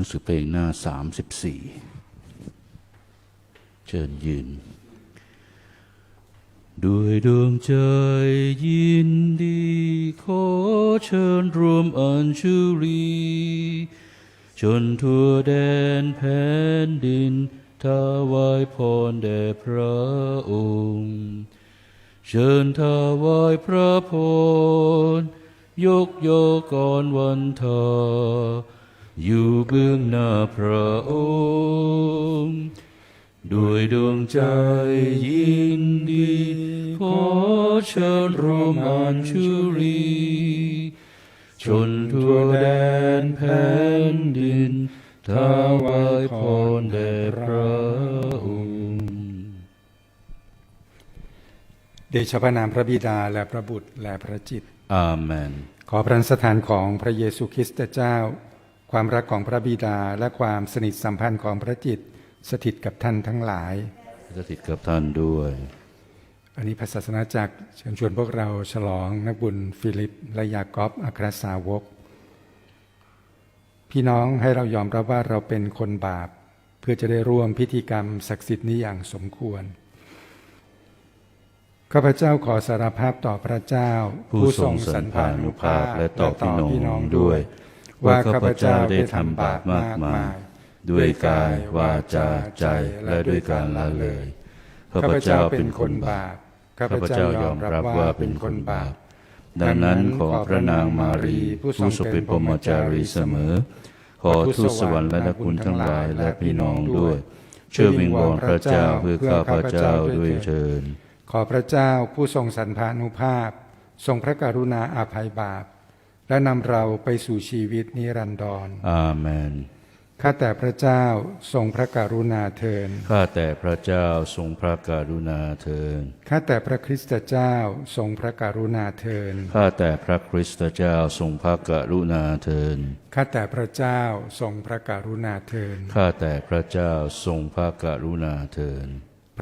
นังสือเพลงหน้าสามสิบสี่เชิญยืน ด้วยดวงใจยินดี ขอเชิญรวมอัญชุลีจนทั่วแดนแผ่นดินถวายพรแด่พระองค์ เชิญถวายพระพรยกโยกรวันทา อยู่เบื้องหน้าพระองค์ ด้วยดวงใจยินดี ขอเชิญรวมอัญชุลี ชนทั่วแดนแผ่นดินถวายพรแด่พระองค์เดชะพระนามพระบิดาและพระบุตรและพระจิต อาเมน ขอพระสถานของพระเยซูคริสต์เจ้า ความรักของพระบิดาและความสนิทสัมพันธ์ของพระจิต สถิตกับท่านทั้งหลาย สถิตกับท่านด้วย อันนี้พระศาสนาจักรเชิญชวนพวกเราฉลองนักบุญฟิลิป และยากอบอัครสาวก พี่น้องให้เรายอมรับว่าเราเป็นคนบาป เพื่อจะได้ร่วมพิธีกรรมศักดิ์สิทธิ์นี้อย่างสมควรข้าพเจ้าขอสารภาพต่อพระเจ้า ผู้ทรงสันพานุภาพและต่อพี่น้องด้วย ว่าข้าพเจ้าได้ทำบาปมากมาย ด้วยกาย วาจาใจและด้วยการละเลยข้าพเจ้าเป็นคนบาปข้าพเจ้ายอมรับว่าเป็นคนบาป ดังนั้นขอพระนางมารีผู้ทรงเป็นพรหมจารีเสมอ ขอทูตสวรรค์และนักบุญทั้งหลายและพี่น้องด้วย ช่วยวิงวอนพระเจ้าเพื่อข้าพเจ้าด้วยเชิญ ขอพระเจ้าผู้ทรงสันพานุภาพ ทรงพระกรุณาอาภัยบาป และนำเราไปสู่ชีวิตนิรันดรอาเมนข้าแต่พระเจ้าทรงพระกรุณาเทินข้าแต่พระเจ้าทรงพระกรุณาเถิดข้าแต่พระคริสตเจ้าทรงพระกรุณาเทินข้าแต่พระคริสตเจ้าทรงพระกรุณาเถิดข้าแต่พระเจ้าทรงพระกรุณาเทินข้าแต่พระเจ้าทรงพระกรุณาเถิด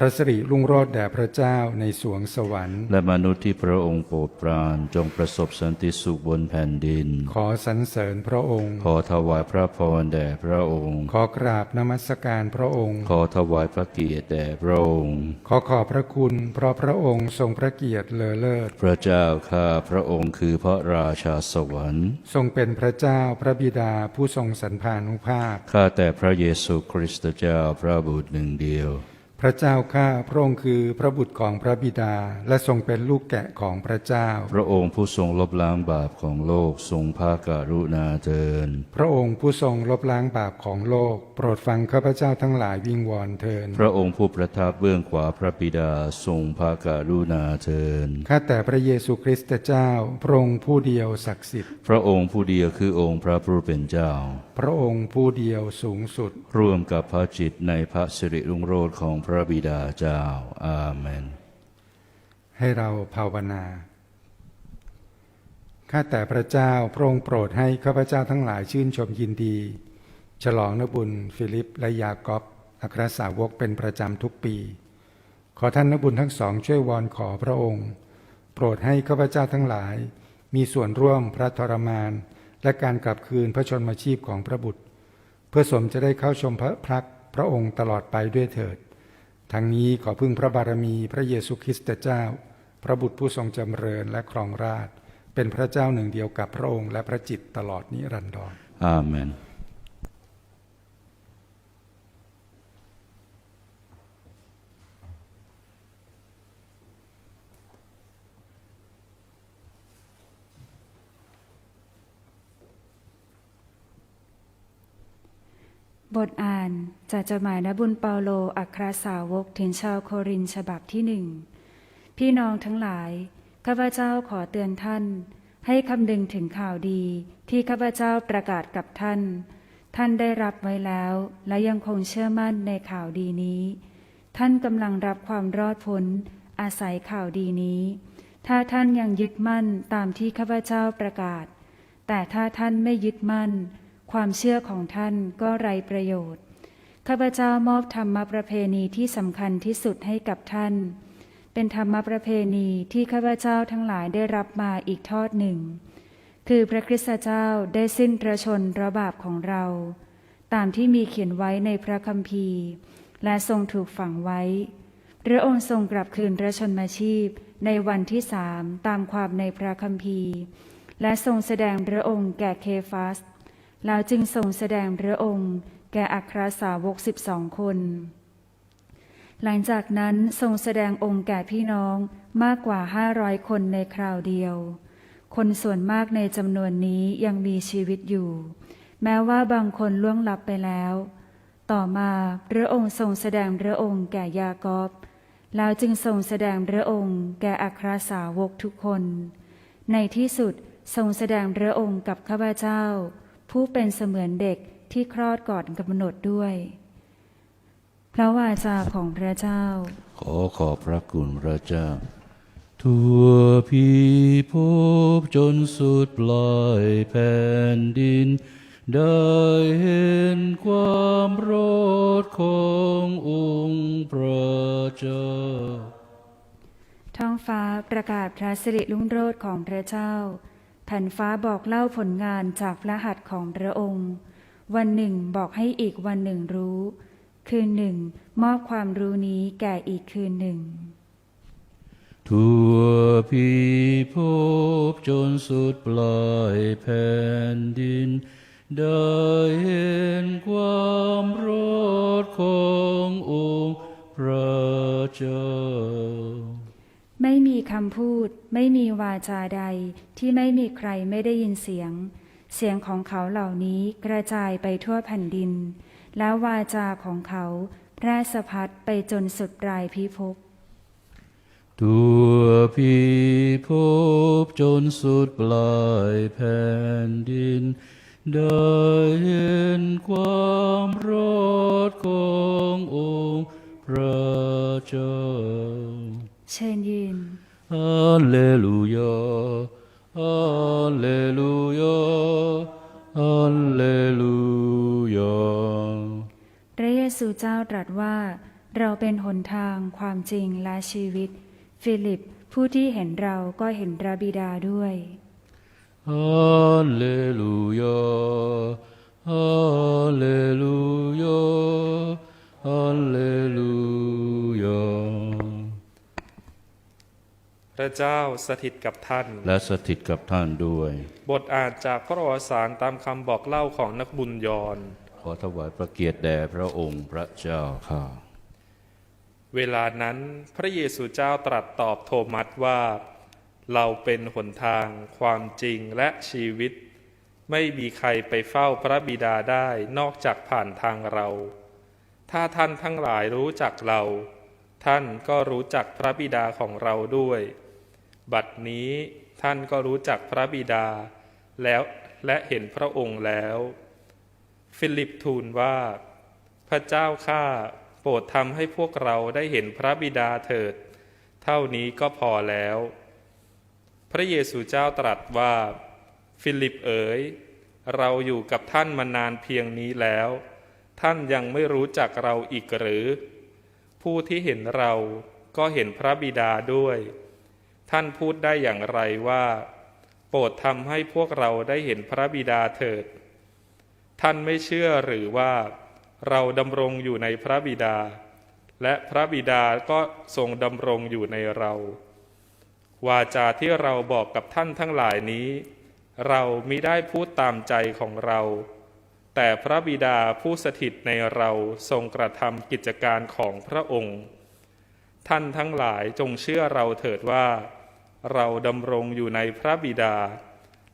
พระสิริรุ่งโรจน์แด่พระเจ้าในสวงสวรรค์ และมนุษย์ที่พระองค์โปรดปรานจงประสบสันติสุขบนแผ่นดิน ขอสรรเสริญพระองค์ ขอถวายพระพรแด่พระองค์ ขอกราบนมัสการพระองค์ ขอถวายพระเกียรติแด่พระองค์ ขอขอบพระคุณ เพราะพระองค์ทรงพระเกียรติเลอเลิศ พระเจ้าข้าพระองค์คือพระราชาสวรรค์ ทรงเป็นพระเจ้าพระบิดาผู้ทรงสันพานุภาพ ข้าแต่พระเยซูคริสต์เจ้าพระบุตรหนึ่งเดียว พระเจ้าข้าพระองค์คือพระบุตรของพระบิดาและทรงเป็นลูกแกะของพระเจ้า พระองค์ผู้ทรงลบล้างบาปของโลกทรงพระกรุณาเถิดพระองค์ผู้ทรงลบล้างบาปของโลก โปรดฟังข้าพเจ้าทั้งหลายวิงวอนเทินพระองค์ผู้ประทับเบื้องขวาพระบิดาทรงพระกรุณาเถิดข้าแต่พระเยซูคริสต์เจ้า พระองค์ผู้เดียวศักดิ์สิทธิ์ พระองค์ผู้เดียวคือองค์พระผู้เป็นเจ้า พระองค์ผู้เดียวสูงสุด ร่วมกับพระจิตในพระสิริรุ่งโรจน์ของพระบิดาเจ้า อาเมน ให้เราภาวนาข้าแต่พระเจ้าพระองค์โปรดให้ข้าพเจ้าทั้งหลายชื่นชมยินดี ฉลองนบุญ ฟิลิปและยากอบอัครสาวกเป็นประจำทุกปี ขอท่านนบุญทั้งสองช่วยวอนขอพระองค์ โปรดให้ข้าพเจ้าทั้งหลาย มีส่วนร่วมพระทรมาน และการกลับคืนพระชนมาชีพของพระบุตร เพื่อสมจะได้เข้าชมพระพักพระองค์ตลอดไปด้วยเถิด ทั้งนี้ขอพึ่งพระบารมีพระเยซูคริสต์เจ้า พระบุตรผู้ทรงจำเริญและครองราช เป็นพระเจ้าหนึ่งเดียวกับพระองค์และพระจิตตลอดนิรันดรอาเมน บทอ่านจากจดหมายนบุญเปาโลอัครสาวกถึงชาวโครินฉบับที่หนึ่ง พี่น้องทั้งหลาย ข้าพเจ้าขอเตือนท่าน ให้คำนึงถึงข่าวดีที่ข้าพเจ้าประกาศกับท่าน ท่านได้รับไว้แล้ว และยังคงเชื่อมั่นในข่าวดีนี้ ท่านกำลังรับความรอดพ้น อาศัยข่าวดีนี้ ถ้าท่านยังยึดมั่นตามที่ข้าพเจ้าประกาศ แต่ถ้าท่านไม่ยึดมั่น ความเชื่อของท่านก็ไรประโยชน์ ข้าพเจ้ามอบธรรมประเพณีที่สำคัญที่สุดให้กับท่าน เป็นธรรมประเพณีที่ข้าพเจ้าทั้งหลายได้รับมาอีกทอดหนึ่ง คือพระคริสตเจ้าได้สิ้นประชนระบาปของเรา ตามที่มีเขียนไว้ในพระคัมภีร์ และทรงถูกฝังไว้ พระองค์ทรงกลับคืนพระชนมาชีพในวันที่สามตามความในพระคัมภีร์ และทรงแสดงพระองค์แก่เคฟัส แล้วจึงทรงแสดงพระองค์ แก่อัครสาวกสิบสองคน หลังจากนั้นทรงแสดงองค์แก่พี่น้องมากกว่าห้าร้อยคนในคราวเดียว คนส่วนมากในจำนวนนี้ยังมีชีวิตอยู่ แม้ว่าบางคนล่วงลับไปแล้ว ต่อมาพระองค์ทรงแสดงพระองค์แก่ยากอบแล้วจึงทรงแสดงพระองค์แก่อัครสาวกทุกคน ในที่สุดทรงแสดงพระองค์กับข้าพเจ้า ผู้เป็นเสมือนเด็กที่คลอดก่อนกำหนดด้วย พระวาจาของพระเจ้า ขอขอบพระคุณพระเจ้า ทั่วพิภพจนสุดปลายแผ่นดิน ได้เห็นความโปรดขององค์พระเจ้า ท้องฟ้าประกาศพระสิริรุ่งโรจน์ของพระเจ้า แผ่นฟ้าบอกเล่าผลงานจากพระหัตถ์ของพระองค์ วันหนึ่งบอกให้อีกวันหนึ่งรู้ คืนหนึ่งมอบความรู้นี้แก่อีกคืนหนึ่ง ทั่วพิภพจนสุดปลายแผ่นดิน ได้เห็นความโปรดขององค์พระเจ้า ไม่มีคำพูด ไม่มีวาจาใด ที่ไม่มีใครไม่ได้ยินเสียง เสียงของเขาเหล่านี้กระจายไปทั่วแผ่นดิน แล้ววาจาของเขาแพร่สะพัดไปจนสุดปลายพิภพทั่วพิภพจนสุดปลายแผ่นดิน ได้เห็นความรอดขององค์พระเจ้า เชิญยืนฮาเลลูยาฮาเลลูยาฮาเลลูยาพระเยซูเจ้าตรัสว่า เราเป็นหนทางความจริงและชีวิต ฟิลิปผู้ที่เห็นเราก็เห็นพระบิดาด้วยฮาเพระเจ้าสถิตกับท่าน และสถิตกับท่านด้วย บทอ่านจากพระวสารตามคำบอกเล่าของนักบุญยอนขอถวายพระเกียรติแด่พระองค์พระเจ้าข้าเวลานั้นพระเยซูเจ้าตรัสตอบโทมัสว่า เราเป็นหนทาง ความจริงและชีวิต ไม่มีใครไปเฝ้าพระบิดาได้นอกจากผ่านทางเรา ถ้าท่านทั้งหลายรู้จักเรา ท่านก็รู้จักพระบิดาของเราด้วย บัดนี้ท่านก็รู้จักพระบิดา แล้วและเห็นพระองค์แล้ว ฟิลิปทูลว่า พระเจ้าข้าโปรดทำให้พวกเราได้เห็นพระบิดาเถิด เท่านี้ก็พอแล้ว พระเยซูเจ้าตรัสว่า ฟิลิปเอ๋ย เราอยู่กับท่านมานานเพียงนี้แล้ว ท่านยังไม่รู้จักเราอีกหรือ ผู้ที่เห็นเราก็เห็นพระบิดาด้วย ท่านพูดได้อย่างไรว่า โปรดทำให้พวกเราได้เห็นพระบิดาเถิด ท่านไม่เชื่อหรือว่า เราดำรงอยู่ในพระบิดา และพระบิดาก็ทรงดำรงอยู่ในเรา วาจาที่เราบอกกับท่านทั้งหลายนี้ เรามิได้พูดตามใจของเรา แต่พระบิดาผู้สถิตในเราทรงกระทำกิจการของพระองค์ ท่านทั้งหลายจงเชื่อเราเถิดว่า เราดำรงอยู่ในพระบิดา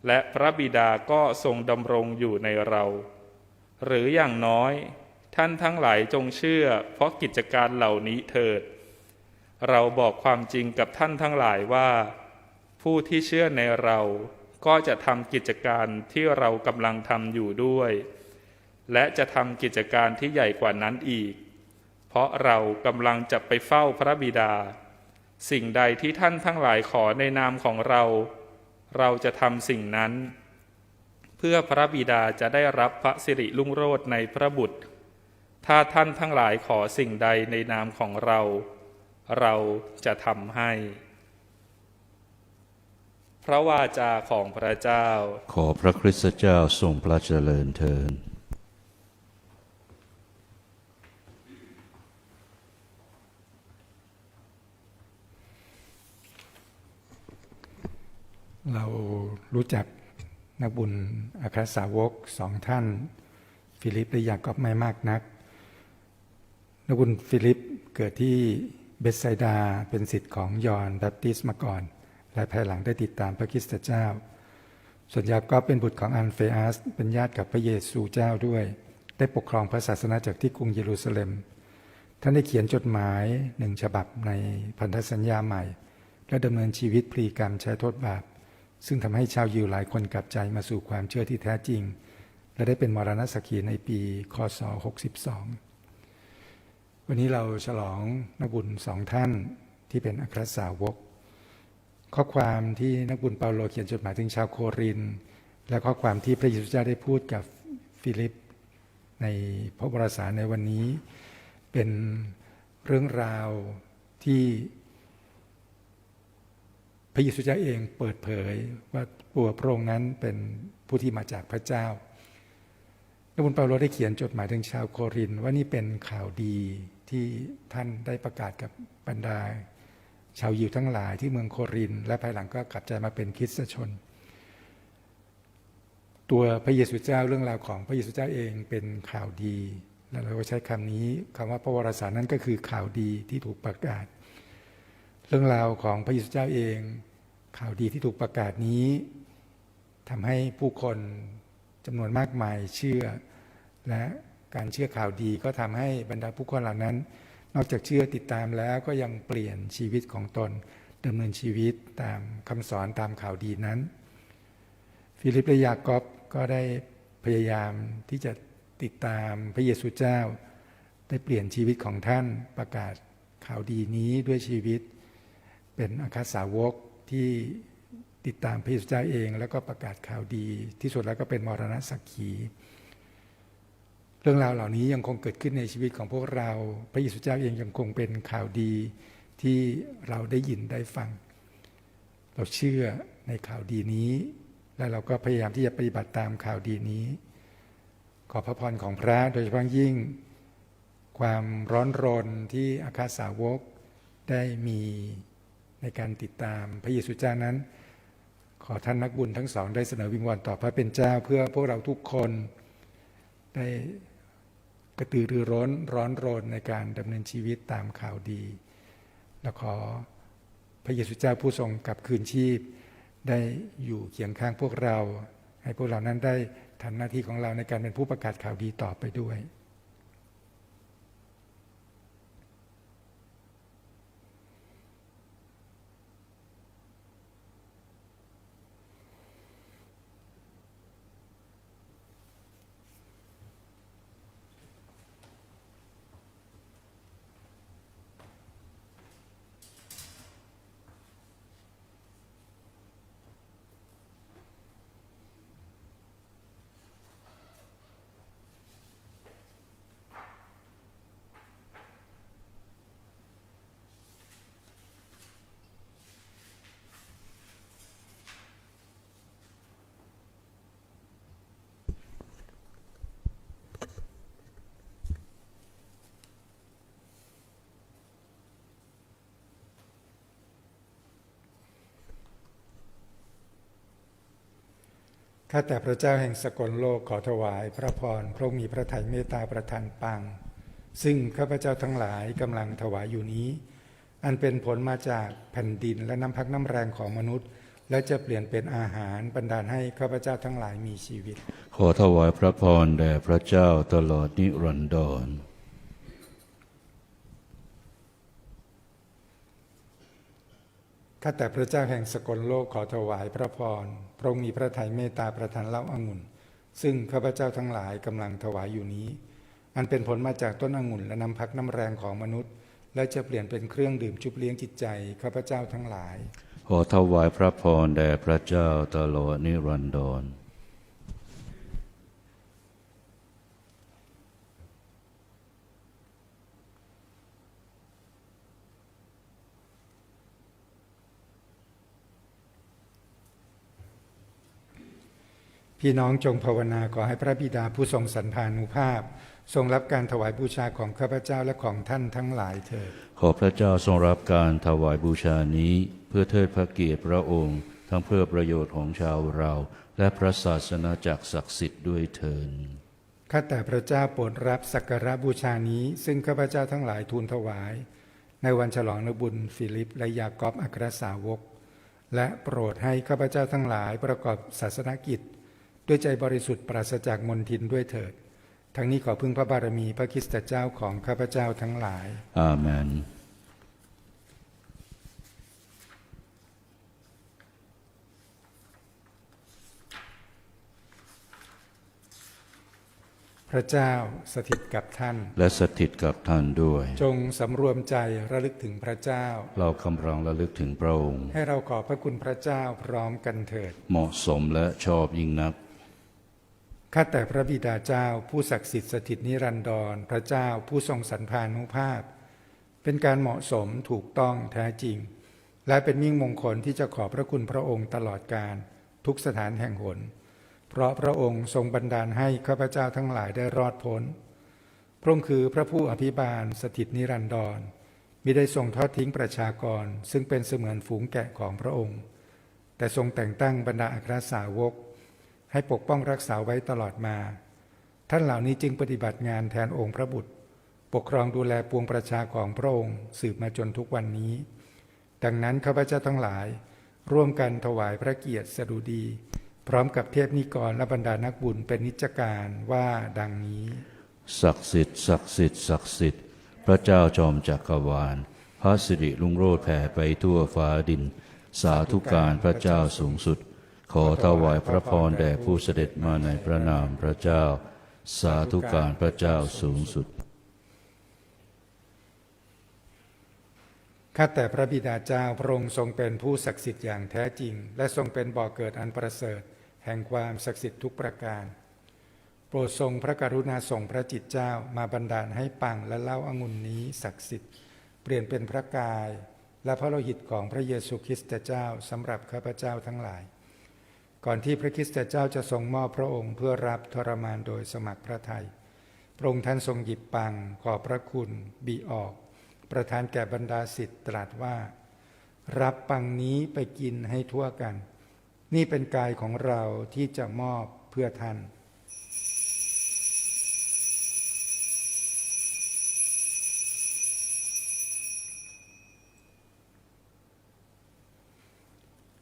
และพระบิดาก็ทรงดำรงอยู่ในเรา หรืออย่างน้อย ท่านทั้งหลายจงเชื่อ เพราะกิจการเหล่านี้เถิด เราบอกความจริงกับท่านทั้งหลายว่า ผู้ที่เชื่อในเราก็จะทำกิจการที่เรากำลังทำอยู่ด้วย และจะทำกิจการที่ใหญ่กว่านั้นอีก เพราะเรากำลังจะไปเฝ้าพระบิดา สิ่งใดที่ท่านทั้งหลายขอในนามของเรา เราจะทำสิ่งนั้น เพื่อพระบิดาจะได้รับพระสิริลุ่งโรจน์ในพระบุตร ถ้าท่านทั้งหลายขอสิ่งใดในนามของเรา เราจะทำให้ พระวาจาของพระเจ้า ขอพระคริสตเจ้าทรงพระเจริญเทิน เรารู้จักนักบุญอัครสาวกสองท่าน ฟิลิปและยากอบไม่มากนัก นักบุญฟิลิปเกิดที่เบธไซดาเป็นสิทธิ์ของยอนแบปติสมาก่อน และภายหลังได้ติดตามพระคริสตเจ้า ส่วนยากอบเป็นบุตรของอันเฟอัสเป็นญาติกับพระเยซูเจ้าด้วย ได้ปกครองพระศาสนาจากที่กรุงเยรูซาเล็ม ท่านได้เขียนจดหมายหนึ่งฉบับในพันธสัญญาใหม่ และดำเนินชีวิตพลีกรรมใช้โทษบาป ซึ่งทำให้ชาวยิวหลายคนกลับใจมาสู่ความเชื่อที่แท้จริง และได้เป็นมรณะสักขีในปีคศ 62 วันนี้เราฉลองนักบุญสองท่านที่เป็นอัครสาวก ข้อความที่นักบุญเปาโลเขียนจดหมายถึงชาวโคริน และข้อความที่พระเยซูเจ้าได้พูดกับฟิลิปในพระวรสารในวันนี้ เป็นเรื่องราวที่ พระเยซูเจ้าเองเปิดเผยว่าตัวพระองค์นั้นเป็นผู้ที่มาจากพระเจ้านักบุญเปาโลได้เขียนจดหมายถึงชาวโครินว่านี่เป็นข่าวดีที่ท่านได้ประกาศกับบรรดา ชาวยิวทั้งหลายที่เมืองโคริน และภายหลังก็กลับใจมาเป็นคริสตชน ตัวพระเยซูเจ้าเรื่องราวของพระเยซูเจ้าเองเป็นข่าวดี และเราก็ใช้คำนี้คำว่าพระวรสารนั้นก็คือข่าวดีที่ถูกประกาศ เรื่องราวของพระเยซูเจ้าเอง ข่าวดีที่ถูกประกาศนี้ทำให้ผู้คนจำนวนมากมายเชื่อ และการเชื่อข่าวดีก็ทำให้บรรดาผู้คนเหล่านั้น นอกจากเชื่อติดตามแล้วก็ยังเปลี่ยนชีวิตของตนดำเนินชีวิตตามคำสอนตามข่าวดีนั้น ฟิลิปและยากอบก็ได้พยายามที่จะติดตามพระเยซูเจ้า ได้เปลี่ยนชีวิตของท่านประกาศข่าวดีนี้ด้วยชีวิต เป็นอาคาสาวกที่ติดตามพระเยซูเจ้าเอง แล้วก็ประกาศข่าวดี ที่สุดแล้วก็เป็นมรณะสักขี เรื่องราวเหล่านี้ยังคงเกิดขึ้นในชีวิตของพวกเรา พระเยซูเจ้าเองยังคงเป็นข่าวดีที่เราได้ยินได้ฟัง เราเชื่อในข่าวดีนี้ และเราก็พยายามที่จะปฏิบัติตามข่าวดีนี้ ขอพระพรของพระโดยเฉพาะยิ่ง ความร้อนรนที่อาคาสาวกได้มี ในการติดตามพระเยซูเจ้านั้น ขอท่านนักบุญทั้งสอง ได้เสนอวิงวอนต่อพระเป็นเจ้าเพื่อพวกเราทุกคนได้กระตือรือร้นร้อนรนในการดำเนินชีวิตตามข่าวดี และขอพระเยซูเจ้าผู้ทรงกลับคืนชีพ ได้อยู่เคียงข้างพวกเรา ให้พวกเรานั้นได้ทำหน้าที่ของเราในการเป็นผู้ประกาศข่าวดีต่อไปด้วย ข้าแต่พระเจ้าแห่งสกลโลกขอถวายพระพรพระมีพระทัยเมตตาประทานปัง ซึ่งข้าพเจ้าทั้งหลายกำลังถวายอยู่นี้ อันเป็นผลมาจากแผ่นดินและน้ำพักน้ำแรงของมนุษย์ และจะเปลี่ยนเป็นอาหารบรรดาลให้ข้าพเจ้าทั้งหลายมีชีวิต ขอถวายพระพรแด่พระเจ้าตลอดนิรันดร ข้าแต่พระเจ้าแห่งสกลโลกขอถวายพระพร พระองค์มีพระทัยเมตตาประทานเล่าองุ่น ซึ่งข้าพเจ้าทั้งหลายกำลังถวายอยู่นี้ อันเป็นผลมาจากต้นองุ่นและน้ำพักน้ำแรงของมนุษย์ และจะเปลี่ยนเป็นเครื่องดื่มชุบเลี้ยงจิตใจข้าพเจ้าทั้งหลาย ขอถวายพระพรแด่พระเจ้าตลอดนิรันดร พี่น้องจงภาวนาขอให้พระบิดาผู้ทรงสันพานุภาพ ทรงรับการถวายบูชาของข้าพเจ้าและของท่านทั้งหลายเถิดขอพระเจ้าทรงรับการถวายบูชานี้ เพื่อเทิดพระเกียรติพระองค์ถทั้งเพื่อประโยชน์ของชาวเรา และพระศาสนาจักรศักดิ์สิทธิ์ด้วยเถิดข้าแต่พระเจ้าโปรดรับสักการะบูชานี้ ซึ่งข้าพเจ้าทั้งหลายทูลถวาย ในวันฉลองนบุญฟิลิป และยากอบอัครสาวก และโปรดให้ข้าพเจ้าทั้งหลายประกอบศาสนกิจ ด้วยใจบริสุทธิ์ปราศจากมนทินด้วยเถิด ทั้งนี้ขอพึ่งพระบารมีพระคริสตเจ้าของข้าพเจ้าทั้งหลาย อาเมนพระเจ้าสถิตกับท่าน และสถิตกับท่านด้วย จงสำรวมใจระลึกถึงพระเจ้า เราคำรังระลึกถึงพระองค์ ให้เราขอพระคุณพระเจ้าพร้อมกันเถิด เหมาะสมและชอบยิ่งนัก ข้าแต่พระบิดาเจ้าผู้ศักดิ์สิทธิ์สถิตนิรันดร พระเจ้าผู้ทรงสรรพานุภาพ เป็นการเหมาะสมถูกต้องแท้จริง และเป็นมิ่งมงคลที่จะขอบพระคุณพระองค์ตลอดการทุกสถานแห่งหน เพราะพระองค์ทรงบันดาลให้ข้าพเจ้าทั้งหลายได้รอดพ้น พระองค์คือพระผู้อภิบาลสถิตนิรันดรมิได้ทรงทอดทิ้งประชากร ซึ่งเป็นเสมือนฝูงแกะของพระองค์ แต่ทรงแต่งตั้งบรรดาอัครสาวก ให้ปกป้องรักษาไว้ตลอดมา ท่านเหล่านี้จึงปฏิบัติงานแทนองค์พระบุตร ปกครองดูแลปวงประชาของพระองค์สืบมาจนทุกวันนี้ ดังนั้นข้าพเจ้าทั้งหลาย ร่วมกันถวายพระเกียรติสดุดี พร้อมกับเทพนิกรและบรรดานักบุญเป็นนิจการว่าดังนี้ ศักดิ์สิทธิ์ศักดิ์สิทธิ์ศักดิ์สิทธิ์พระเจ้าจอมจักรวาล พระสิริลุงโรดแผ่ไปทั่วฟ้าดิน สาธุการพระเจ้าสูงสุด ขอถวายพระพรแด่ผู้เสด็จมาในพระนามพระเจ้า สาธุการพระเจ้าสูงสุด ข้าแต่พระบิดาเจ้าพระองค์ทรงเป็นผู้ศักดิ์สิทธิ์อย่างแท้จริง และทรงเป็นบ่อกเกิดอันประเสริฐ แห่งความศักดิ์สิทธิ์ทุกประการ โปรดทรงพระกรุณาส่งพระจิตเจ้ามาบันดาลให้ปังและเล่าอางุ่นนี้ศักดิ์สิทธิ์ เปลี่ยนเป็นพระกาย และพระโลหิตของพระเยซูคริสต์เจ้าสำหรับข้าพเจ้าทั้งหลาย ก่อนที่พระคริสตเจ้าจะทรงมอบพระองค์เพื่อรับทรมานโดยสมัครพระทัยพระองค์ท่านทรงหยิบปังขอพระคุณบีออก ประทานแก่บรรดาสิทธิ์ตรัสว่า รับปังนี้ไปกินให้ทั่วกัน นี่เป็นกายของเราที่จะมอบเพื่อท่าน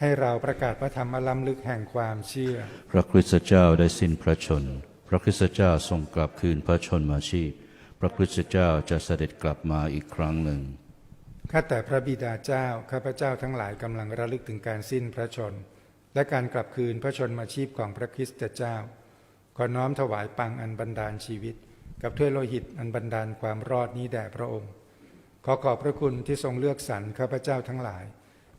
ให้เราประกาศพระธรรมล้ำลึกแห่งความเชื่อ พระคริสตเจ้าได้สิ้นพระชน พระคริสตเจ้าทรงกลับคืนพระชนมาชีพ พระคริสตเจ้าจะเสด็จกลับมาอีกครั้งหนึ่ง ข้าแต่พระบิดาเจ้า ข้าพเจ้าทั้งหลายกำลังระลึกถึงการสิ้นพระชน และการกลับคืนพระชนมาชีพของพระคริสตเจ้า ขอน้อมถวายปังอันบันดาลชีวิต กับถ้วยโลหิตอันบันดาลความรอดนี้แด่พระองค์ ขอขอบพระคุณที่ทรงเลือกสรรข้าพเจ้าทั้งหลาย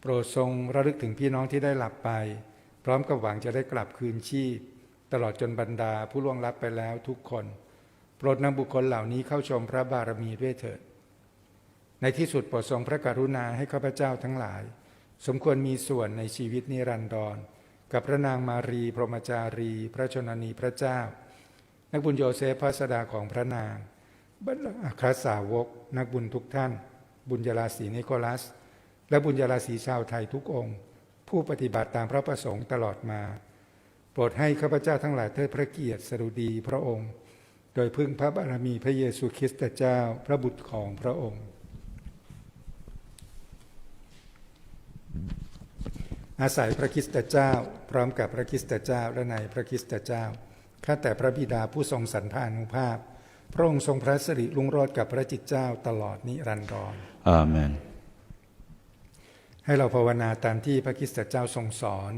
โปรดทรงระลึกถึงพี่น้องที่ได้หลับไป พร้อมกับหวังจะได้กลับคืนชีพ ตลอดจนบรรดาผู้ล่วงลับไปแล้วทุกคน โปรดนำบุคคลเหล่านี้เข้าชมพระบารมีด้วยเถิด ในที่สุดโปรดทรงพระกรุณาให้ข้าพเจ้าทั้งหลาย สมควรมีส่วนในชีวิตนิรันดร กับพระนางมารี พรหมจารี พระชนนีพระเจ้า นักบุญโยเซฟพระสดาของพระนางบรรดาครสาวก นักบุญทุกท่าน บุญยราศีนิโคลัส และบุญญาราศีชาวไทยทุกองค์ ผู้ปฏิบัติตามพระประสงค์ตลอดมา โปรดให้ข้าพเจ้าทั้งหลายเทิดพระเกียรติสรุดีพระองค์ โดยพึ่งพระบารมีพระเยซูคริสต์เจ้าพระบุตรของพระองค์ อาศัยพระคริสต์เจ้า พร้อมกับพระคริสต์เจ้าและในพระคริสต์เจ้าข้าแต่พระบิดาผู้ทรงสันทานุภาพ พระองค์ทรงพระสิริลุงโอดกับพระจิตเจ้าตลอดนิรันดร์อาเมน ให้เราภาวนาตามที่พระคริสตเจ้าทรงสอน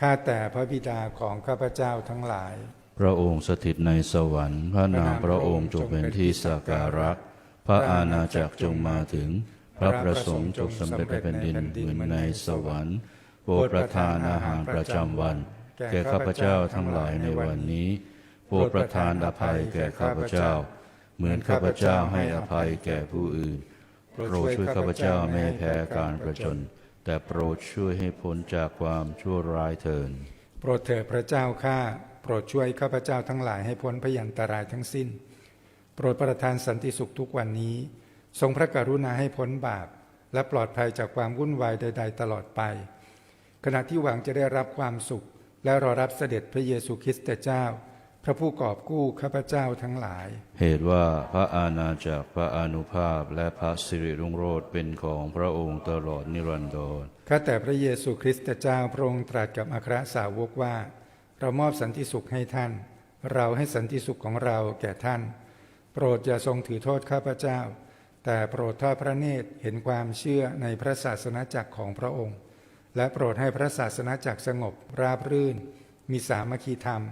ข้าแต่พระบิดาของข้าพเจ้าทั้งหลาย พระองค์สถิตในสวรรค์ พระนามพระองค์จงเป็นที่สักการะ พระอาณาจักรจงมาถึง พระประสงค์จงสำเร็จในแผ่นดินเหมือนในสวรรค์โปรดประทานอาหารประจำวัน แก่ข้าพเจ้าทั้งหลายในวันนี้โปรดประทานอภัยแก่ข้าพเจ้า เหมือนข้าพเจ้าให้อภัยแก่ผู้อื่น โปรดช่วยข้าพเจ้าไม่ให้แพ้การประจน แต่โปรดช่วยให้พ้นจากความชั่วร้ายเถิดโปรดเถิดพระเจ้าข้าโปรดช่วยข้าพเจ้าทั้งหลายให้พ้นพยันตรายทั้งสิ้น โปรดประทานสันติสุขทุกวันนี้ ทรงพระกรุณาให้พ้นบาป และปลอดภัยจากความวุ่นวายใด ๆ ตลอดไป ขณะที่หวังจะได้รับความสุข และรอรับเสด็จพระเยซูคริสต์เจ้า พระผู้กอบกู้ข้าพเจ้าทั้งหลาย เหตุว่าพระอาณาจักรพระอานุภาพและพระสิริรุ่งโรจน์เป็นของพระองค์ตลอดนิรันดรข้าแต่พระเยซูคริสต์เจ้าพระองค์ตรัสกับอัครสาวกว่า เรามอบสันติสุขให้ท่าน เราให้สันติสุขของเราแก่ท่าน โปรดอย่าทรงถือโทษข้าพเจ้า แต่โปรดทอดพระเนตรเห็นความเชื่อในพระศาสนาจักรของพระองค์ และโปรดให้พระศาสนาจักรสงบราบรื่น มีสามัคคีธรรม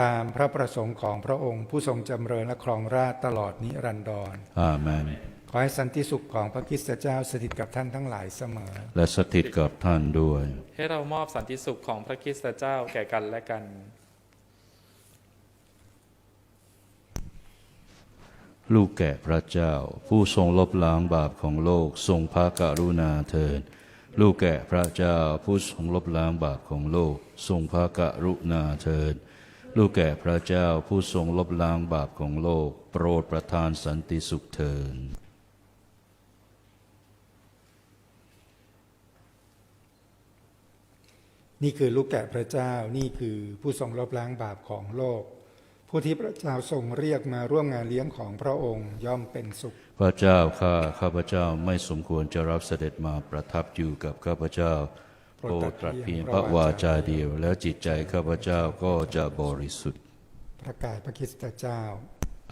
ตามพระประสงค์ของพระองค์ผู้ทรงจำเริญและครองราชย์ตลอดนิรันดรอาเมนขอให้สันติสุขของพระคริสตเจ้าสถิตกับท่านทั้งหลายเสมอ และสถิตกับท่านด้วย ให้เรามอบสันติสุขของพระคริสตเจ้าแก่กันและกัน ลูกแก่พระเจ้า ผู้ทรงลบล้างบาปของโลกทรงพระกรุณาเถิดลูกแก่พระเจ้าผู้ทรงลบล้างบาปของโลก ทรงพระกรุณาเถิด ลูกแก่พระเจ้าผู้ทรงลบล้างบาปของโลก โปรดประทานสันติสุขเถิดนี่คือลูกแกะพระเจ้านี่คือผู้ทรงลบล้างบาปของโลก ผู้ที่พระเจ้าทรงเรียกมาร่วมงานเลี้ยงของพระองค์ย่อมเป็นสุข พระเจ้าข้าข้าพเจ้าไม่สมควรจะรับเสด็จมาประทับอยู่กับข้าพเจ้า โปรดตรัสเพียงพระวาจาเดียวแล้วจิตใจข้าพเจ้าก็จะบริสุทธิ์ พระกายพระคริสตเจ้า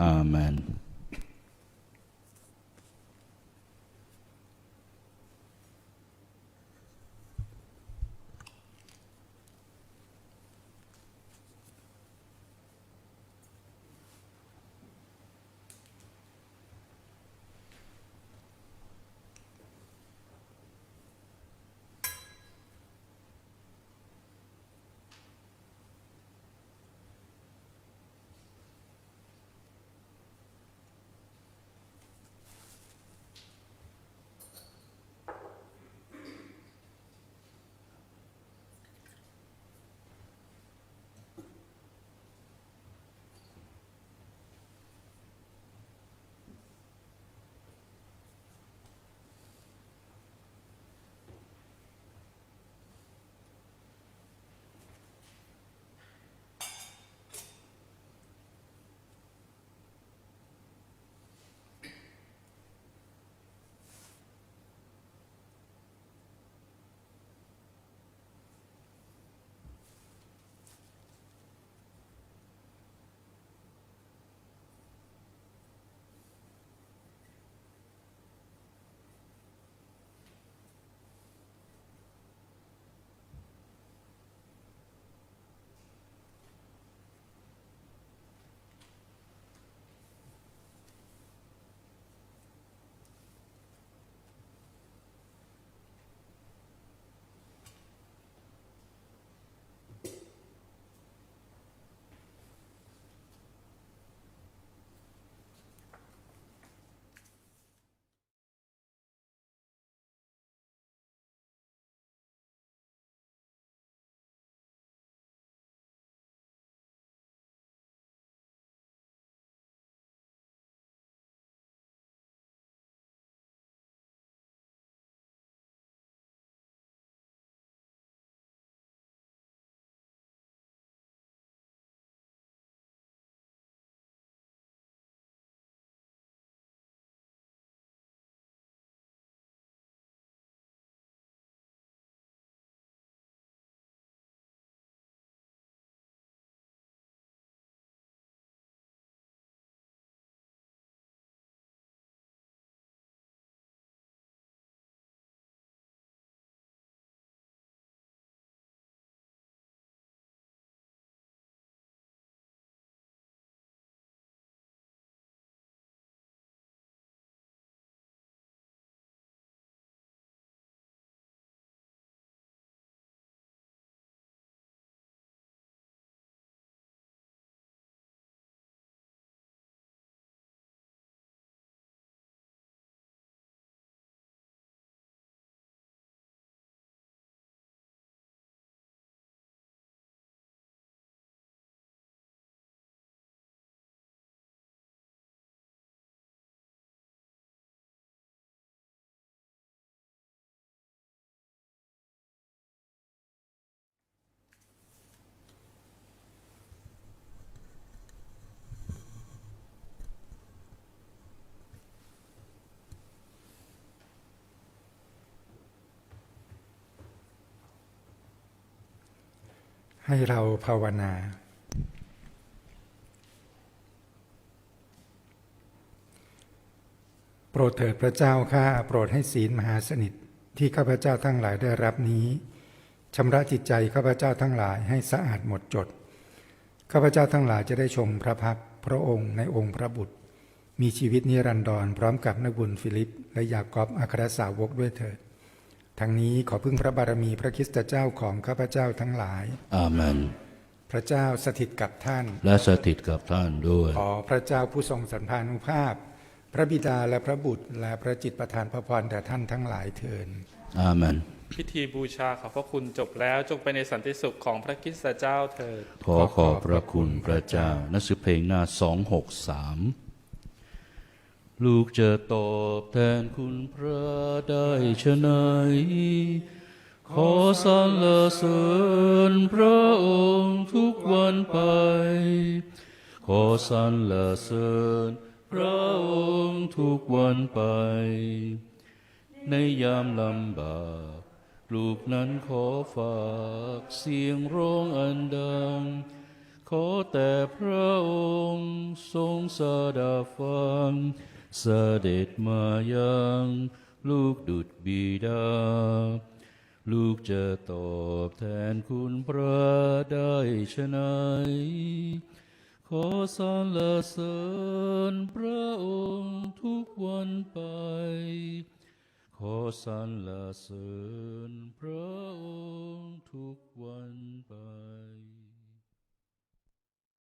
อาเมน ให้เราภาวนา โปรดเถิดพระเจ้าข้าโปรดให้ศีลมหาสนิทที่ข้าพเจ้าทั้งหลายได้รับนี้ชำระจิตใจข้าพเจ้าทั้งหลายให้สะอาดหมดจด ข้าพเจ้าทั้งหลายจะได้ชมพระพักพระองค์ในองค์พระบุตร มีชีวิตนิรันดรพร้อมกับนักบุญฟิลิป และยากอบอัครสาวกด้วยเถิด ทั้งนี้ขอพึ่งพระบารมีพระคริสตเจ้าของข้าพเจ้าทั้งหลาย อาเมน พระเจ้าสถิตกับท่าน และสถิตกับท่านด้วย ขอพระเจ้าผู้ทรงสันพานุภาพ พระบิดาและพระบุตร และพระจิตประทานพระพรแด่ท่านทั้งหลายเทิน อาเมน พิธีบูชาขอบพระคุณจบแล้วจงไปในสันติสุขของพระคริสตเจ้าเถิด ขอขอบพระคุณพระเจ้าหนังสือเพลงหน้าสองหกสาม ลูกจะตอบแทนคุณพระได้ชะไหนขอสรรเสริญพระองค์ทุกวันไป ขอสรรเสริญพระองค์ทุกวันไป ในยามลำบากลูกนั้นขอฝากเสียงร้องอันดัง ขอแต่พระองค์ทรงสดับฟัง เสด็จมายังลูกดุจบิดา ลูกจะตอบแทนคุณพระได้ชะไหนขอสรรเสริญพระองค์ทุกวันไป ขอสรรเสริญพระองค์ทุกวันไป